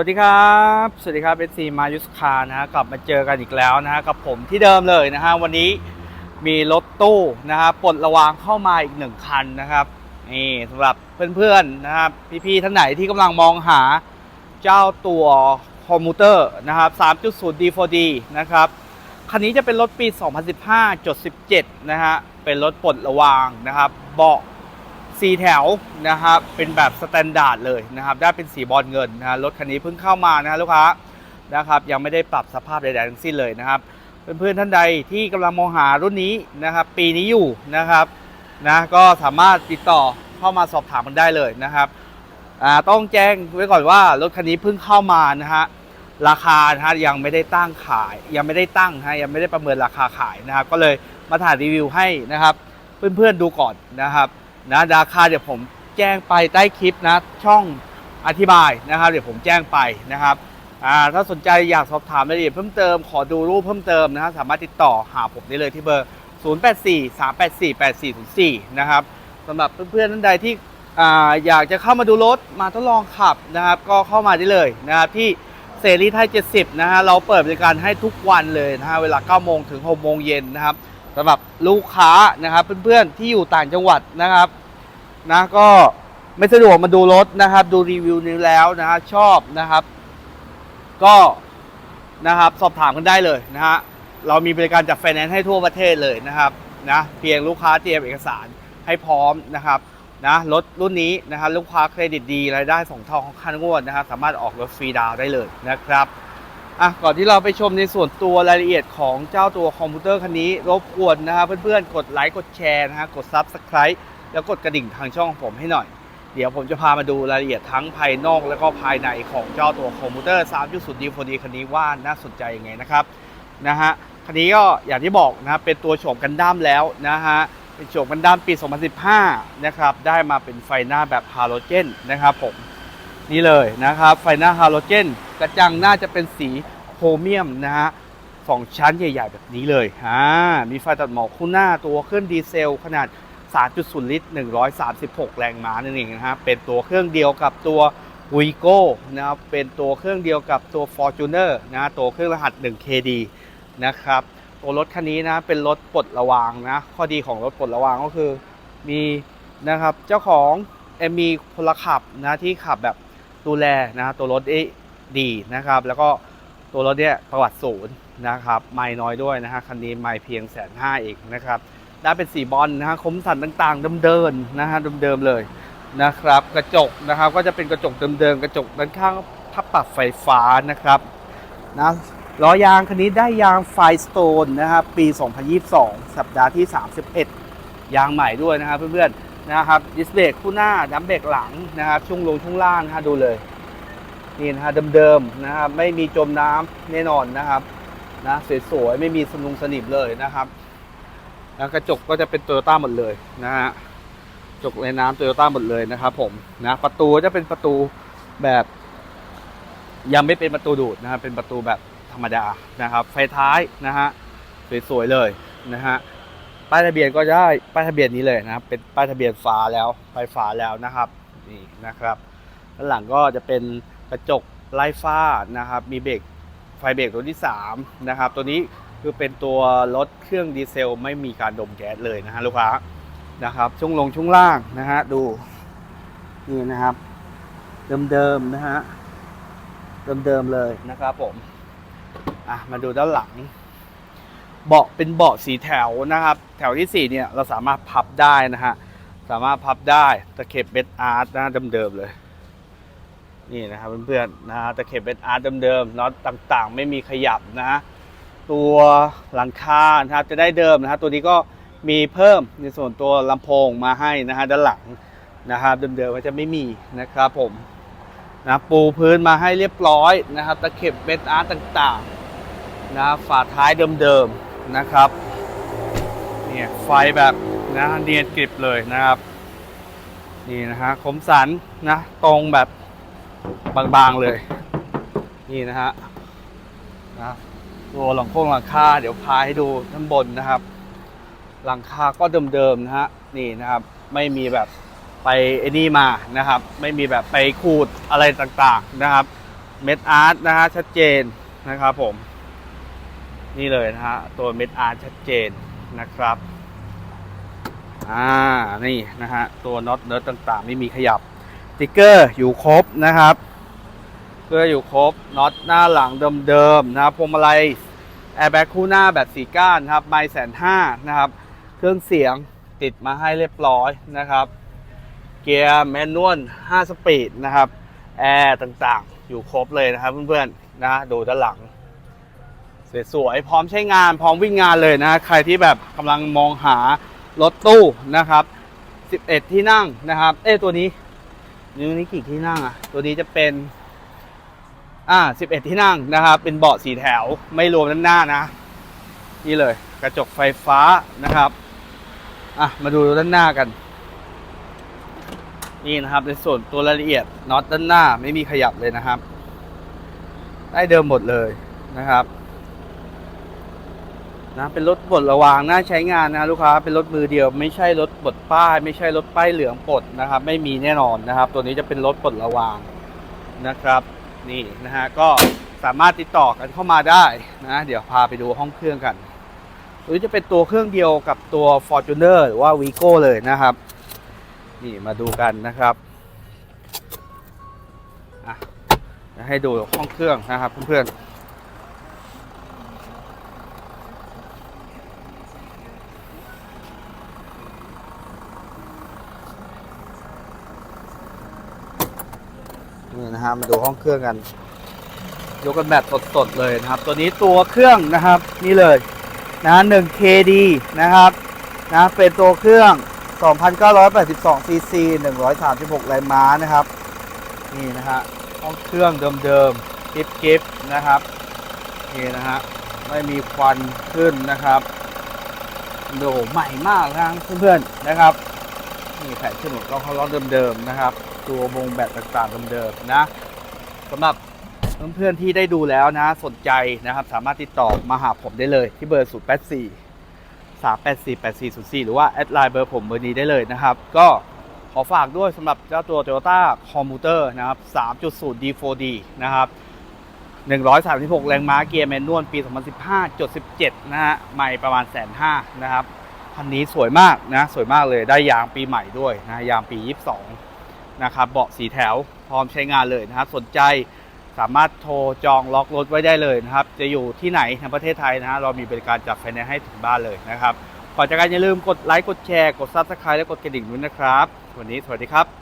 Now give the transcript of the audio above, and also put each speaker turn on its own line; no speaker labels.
สวัสดีครับ สวัสดีครับเอซีมายุสคานะกลับมาเจอกันอีกแล้วนะฮะกับผมที่เดิมเลยนะฮะวันนี้มีรถตู้นะฮะปลดระวางเข้ามาอีกหนึ่งคันนะครับนี่สำหรับเพื่อนๆนะครับพี่ๆท่านไหนที่กำลังมองหาเจ้าตัวคอมมูเตอร์นะครับ 3.0 D4D นะครับคันนี้จะเป็นรถปี 2015.17 นะฮะเป็นรถปลดระวางนะครับเบาะ สีแถวนะครับเป็นแบบสแตนดาร์ดเลยนะครับได้เป็นสีบอลเงินนะรถคันนี้เพิ่งเข้ามานะฮะลูกค้านะครับยังไม่ได้ปรับสภาพใดๆทั้งสิ้นเลยนะครับเพื่อนๆท่านใดที่กำลังมองหารุ่นนี้นะครับปีนี้อยู่นะครับนะก็สามารถติดต่อเข้ามาสอบถามกันได้เลยนะครับต้องแจ้งไว้ก่อนว่ารถคันนี้เพิ่งเข้ามานะฮะราคานะฮะยังไม่ได้ตั้งขาย ยังไม่ได้ตั้งฮะยังไม่ได้ประเมินราคาขายนะครับ ก็เลยมาถ่ายรีวิวให้นะครับ เพื่อนๆดูก่อนนะครับ นะราคาเดี๋ยวผมแจ้งไปใต้คลิปนะ ช่องอธิบายนะครับ เดี๋ยวผมแจ้งไปนะครับอ่าถ้าสนใจอยากสอบถามรายละเอียดเพิ่มเติมขอดูรูปเพิ่มเติมนะฮะสามารถติดต่อหาผมได้เลยที่เบอร์ 0843848404 นะครับสำหรับเพื่อนๆท่านใดที่อ่าอยากจะเข้ามาดูรถมาทดลองขับนะครับ ก็เข้ามาได้เลยนะครับที่เสรีไทย 70 นะฮะเราเปิดบริการให้ทุกวันเลยนะฮะเวลา 9 โมงถึง 6 โมงเย็นนะครับ สำหรับลูกค้านะครับเพื่อนๆที่อยู่ต่างจังหวัดนะครับนะก็ไม่สะดวกมาดูรถนะครับ ดูรีวิวนี้แล้วนะฮะชอบนะครับ ก็นะครับสอบถามกันได้เลยนะฮะเรามีบริการจัดไฟแนนซ์ให้ทั่วประเทศเลยนะครับนะเพียงลูกค้าเตรียมเอกสารให้พร้อมนะครับนะรถรุ่นนี้นะครับลูกค้าเครดิตดีรายได้สองเท่าของคันงวดนะครับสามารถออกรถฟรีดาวได้เลยนะครับ อะก่อนที่เราไปชมในส่วนตัวรายละเอียดของเจ้าตัวคอมพิวเตอร์คันนี้ รบกวนนะครับเพื่อนๆ กดไลค์กดแชร์นะฮะกด Subscribe แล้วกดกระดิ่งทางช่องของผมให้หน่อย เดี๋ยวผมจะพามาดูรายละเอียดทั้งภายนอกและก็ภายในของเจ้าตัวคอมพิวเตอร์ 3.0 D4D คันนี้ว่าน่าสนใจยังไงนะครับนะฮะคันนี้ก็อย่างที่บอกนะครับเป็นตัวโฉมกันดั้มแล้วนะฮะเป็นโฉมกันดั้มปี 2015 นะครับได้มาเป็นไฟหน้าแบบฮาโลเจนนะครับผมนี่เลยนะครับไฟหน้าฮาโลเจน กระจังน่าจะเป็นสีโครเมียมนะฮะสองชั้นใหญ่ ๆ แบบนี้เลยอ่ามีไฟตัดหมอกคู่หน้าตัวเครื่องดีเซลขนาด 3.0 ลิตร 136 แรงม้านั่นเองนะฮะเป็นตัวเครื่องเดียวกับตัววีโก้นะครับเป็นตัวเครื่องเดียวกับตัว Fortuner นะตัวเครื่องรหัส 1KD นะครับตัวรถคันนี้นะเป็นรถปลดระวางนะข้อดีของรถปลดระวางก็คือมีนะครับเจ้าของเอ่อมีพลขับนะที่ขับแบบดูแลนะตัวรถไดีนะครับ แล้วก็ตัวรถเนี่ยประวัติศูนย์นะครับไม่น้อยด้วยนะฮะคันนี้ไม่เพียงแสนห้าเองนะครับได้เป็นสีบอลนะฮะคมสันต่างๆเดิมๆนะฮะเดิมๆเลยนะครับ กระจกนะครับก็จะเป็นกระจกเดิมๆกระจกด้านข้างพับปรับไฟฟ้านะครับนะล้อยางคันนี้ได้ยางไฟสโตนนะครับปี 2022 สัปดาห์ที่ 31 ยางใหม่ด้วยนะครับเพื่อนๆนะครับดิสเบรกคู่หน้าดัมเบรกหลังนะครับช่วงลงช่วงล่างนะฮะดูเลย นี่นะฮะเดิมๆนะครับไม่มีจมน้ำแน่นอนนะครับนะสวยๆไม่มีสนุงสนิมเลยนะครับ แล้วกระจกก็จะเป็นโตโยต้าหมดเลยนะฮะกระจกในน้ำโตโยต้าหมดเลยนะครับผมนะประตูจะเป็นประตูแบบ ยังไม่เป็นประตูดูดนะครับเป็นประตูแบบธรรมดานะครับ ไฟท้ายนะฮะสวยๆเลยนะฮะป้ายทะเบียนก็ได้ป้ายทะเบียนนี้เลยนะครับ เป็นป้ายทะเบียนฟ้าแล้วไฟฟ้าแล้วนะครับนี่นะครับด้านหลังก็จะเป็น กระจกไล่ฟ้านะครับมีเบรกไฟเบรกตัวที่สามนะครับตัวนี้คือเป็นตัวรถเครื่องดีเซลไม่มีการดมแก๊สเลยนะฮะลูกค้านะครับช่วงลงช่วงล่างนะฮะดูนี่นะครับ เดิมๆนะฮะเดิมๆเลยนะครับผมอะมาดูด้านหลัง เบาะเป็นเบาะสีแถวนะครับ แถวที่สี่เนี่ยเราสามารถพับได้นะฮะสามารถพับได้ตะเข็บเบสอาร์ตนะเดิมๆเลย นี่นะครับเพื่อนๆนะฮะตะเข็บเบสอาร์ตเดิมๆน็อตต่างๆ ไม่มีขยับนะตัวหลังคานะครับจะได้เดิมนะครับตัวนี้ก็มีเพิ่มในส่วนตัวลำโพงมาให้นะฮะด้านหลังนะครับเดิมๆก็จะไม่มีนะครับผมนะปูพื้นมาให้เรียบร้อยนะครับตะเข็บเบสอาร์ตต่างๆนะฝาท้ายเดิมๆนะครับเนี่ยไฟแบบนะเนียนกริบเลยนะครับนี่นะฮะคมสันนะตรงแบบ บางๆเลย นี่นะฮะนะตัวหลังโค้งหลังคาเดี๋ยวพาให้ดูท่านบนนะครับ หลังคาก็เดิมๆนะฮะนี่นะครับ ไม่มีแบบไปไอ้นี่มานะครับ ไม่มีแบบไปขูดอะไรต่างๆนะครับ เม็ดอาร์ตนะฮะชัดเจนนะครับผม นี่เลยนะฮะตัวเม็ดอาร์ตชัดเจนนะครับอ่านี่นะฮะตัวน็อตเนิร์ดต่างๆ ไม่มีขยับ ติ๊กเกอร์อยู่ครบนะครับเกอร์อยู่ครบน็อตหน้าหลังเดิมๆนะครับพวงมาลัยแอร์แบ็กคู่หน้าแบบสีก้านครับไมแสนห้านะครับ เครื่องเสียงติดมาให้เรียบร้อยนะครับ เกียร์แมนนวล5สปีดนะครับ แอร์ต่างๆ อยู่ครบเลยนะครับเพื่อนๆนะดูด้านหลังสวยๆพร้อมใช้งานพร้อมวิ่งงานเลยนะ ใครที่แบบกำลังมองหารถตู้นะครับ 11 ที่นั่งนะครับ เอ้ตัวนี้ ตัวนี้กี่ที่นั่งอะ ตัวนี้จะเป็น อ่า11ที่นั่งนะครับ เป็นเบาะสีแถว ไม่รวมด้านหน้านะ นี่เลย กระจกไฟฟ้านะครับ อะ มาดูด้านหน้ากัน นี่นะครับ ในส่วนตัวรายละเอียดน็อตด้านหน้าไม่มีขยับเลยนะครับ ได้เดิมหมดเลยนะครับ นะเป็นรถบดระวางน่าใช้งานนะลูกค้าเป็นรถมือเดียว ไม่ใช่รถบดป้าย ไม่ใช่รถป้ายเหลืองปลดนะครับ ไม่มีแน่นอนนะครับ ตัวนี้จะเป็นรถบดระวางนะครับนี่นะฮะก็สามารถติดต่อกันเข้ามาได้นะเดี๋ยวพาไปดูห้องเครื่องกันตัวนี้จะเป็นตัวเครื่องเดียวกับตัว Fortuner หรือว่า Vigo เลยนะครับ นี่มาดูกันนะครับอะจะให้ดูห้องเครื่องนะครับเพื่อนๆ นี่นะฮะมาดูห้องเครื่องกัน ยกกันแบบสดๆเลยนะครับ ตัวนี้ตัวเครื่องนะครับนี่เลยนะ 1KD นะครับนะเป็นตัวเครื่อง 2,982ซีซี136แรงม้านะครับ นี่นะฮะห้องเครื่องเดิมๆกิฟกิฟนะครับนี่นะฮะไม่มีควันขึ้นนะครับโอ้โหใหม่มากนะเพื่อนๆนะครับ นี่แผ่นฉนดก็เขาล้อเดิมๆนะครับ ตัววงแบตต่างๆเดิมๆนะสำหรับเพื่อนๆที่ได้ดูแล้วนะสนใจนะครับ สามารถติดต่อมาหาผมได้เลยที่เบอร์ 084 3848404 หรือว่าแอดไลน์เบอร์ผมเบอร์นี้ได้เลยนะครับ ก็ขอฝากด้วยสำหรับเจ้าตัว Toyota Commuter นะครับ 3.0 D4D นะครับ 136 แรงม้าเกียร์แมนนวลปี 2015.17 นะฮะใหม่ประมาณแสนห้านะครับคันนี้สวยมากนะ สวยมากเลยได้ยางปีใหม่ด้วยนะยางปี 22 นะครับเบาะสีแถวพร้อมใช้งานเลยนะครับสนใจสามารถโทรจองล็อกรถไว้ได้เลยนะครับ จะอยู่ที่ไหนในประเทศไทยนะฮะเรามีบริการจัดไฟแนนซ์ให้ถึงบ้านเลยนะครับก่อนจากกันอย่าลืมกดไลค์กดแชร์กดซับสไครต์และกดกระดิ่งด้วยนะครับ วันนี้สวัสดีครับ